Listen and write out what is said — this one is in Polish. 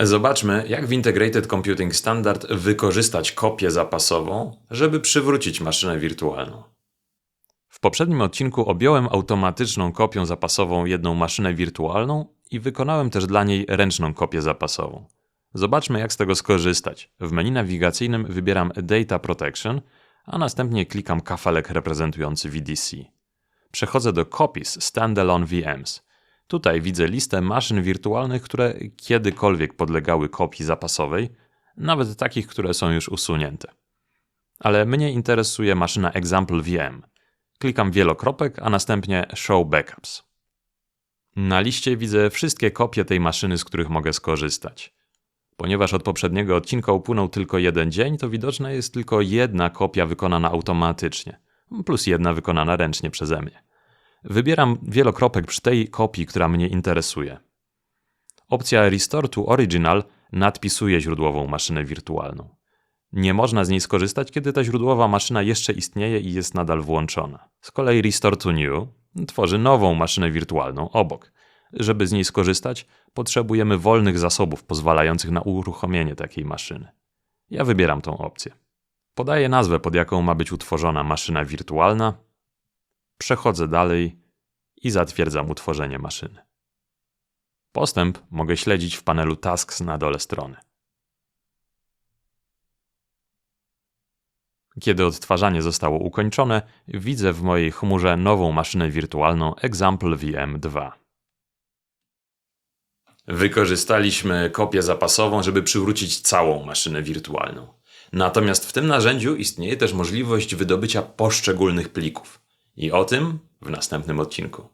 Zobaczmy, jak w Integrated Computing Standard wykorzystać kopię zapasową, żeby przywrócić maszynę wirtualną. W poprzednim odcinku objąłem automatyczną kopią zapasową jedną maszynę wirtualną i wykonałem też dla niej ręczną kopię zapasową. Zobaczmy, jak z tego skorzystać. W menu nawigacyjnym wybieram Data Protection, a następnie klikam kafelek reprezentujący VDC. Przechodzę do Copies Standalone VMs. Tutaj widzę listę maszyn wirtualnych, które kiedykolwiek podlegały kopii zapasowej, nawet takich, które są już usunięte. Ale mnie interesuje maszyna Example VM. Klikam wielokropek, a następnie Show Backups. Na liście widzę wszystkie kopie tej maszyny, z których mogę skorzystać. Ponieważ od poprzedniego odcinka upłynął tylko jeden dzień, to widoczna jest tylko jedna kopia wykonana automatycznie, plus jedna wykonana ręcznie przeze mnie. Wybieram wielokropek przy tej kopii, która mnie interesuje. Opcja Restore to Original nadpisuje źródłową maszynę wirtualną. Nie można z niej skorzystać, kiedy ta źródłowa maszyna jeszcze istnieje i jest nadal włączona. Z kolei Restore to New tworzy nową maszynę wirtualną obok. Żeby z niej skorzystać, potrzebujemy wolnych zasobów pozwalających na uruchomienie takiej maszyny. Ja wybieram tą opcję. Podaję nazwę, pod jaką ma być utworzona maszyna wirtualna. Przechodzę dalej i zatwierdzam utworzenie maszyny. Postęp mogę śledzić w panelu Tasks na dole strony. Kiedy odtwarzanie zostało ukończone, widzę w mojej chmurze nową maszynę wirtualną Example VM 2. Wykorzystaliśmy kopię zapasową, żeby przywrócić całą maszynę wirtualną. Natomiast w tym narzędziu istnieje też możliwość wydobycia poszczególnych plików. I o tym w następnym odcinku.